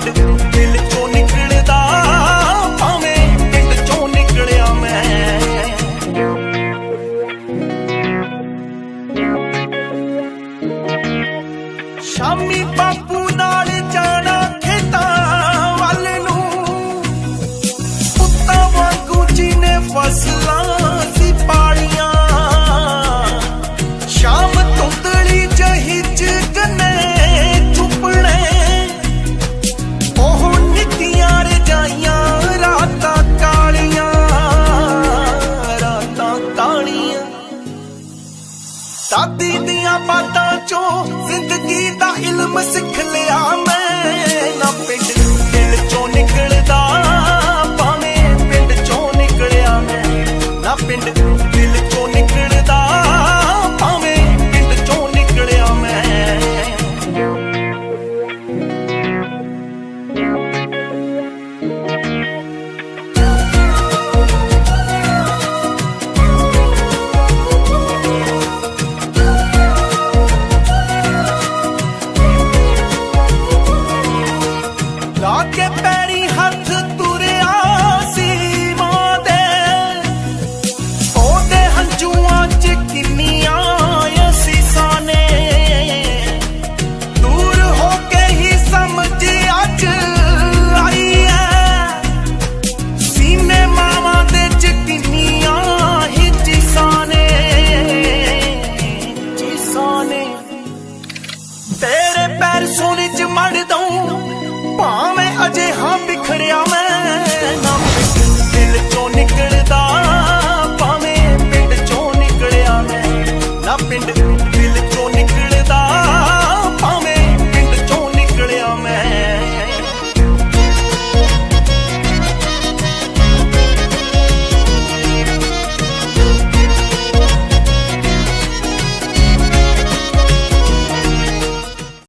ਪਿੰਡ ਦਿਲ ਚੋਂ ਨਿਕਲਦਾ ਭਾਵੇਂ ਪਿੰਡ ਚੋਂ ਨਿਕਲਿਆ ਮੈਂ। ਸ਼ਾਮੀ ਦਾਦੀ ਦੀਆਂ ਬਾਤਾਂ ਚੋਂ ਜ਼ਿੰਦਗੀ ਦਾ ਇਲਮ ਸਿੱਖ ਲਿਆ ਮੈਂ। ਨਾ ਪਿੰਡ ਦਿਲ ਚੋਂ ਨਿਕਲਦਾ, ਭਾਵੇਂ ਪਿੰਡ ਚੋਂ ਨਿਕਲਿਆ ਮੈਂ। ਨਾ ਪਿੰਡ ਦਿਲ ਚੋਂ ਪੈਰ ਸੋਨੇ ਚ ਮੜ ਦਊ। ਭਾਵੇਂ ਅਜੇ ਹਾਂ ਬਿਖਰਿਆ ਮੈਂ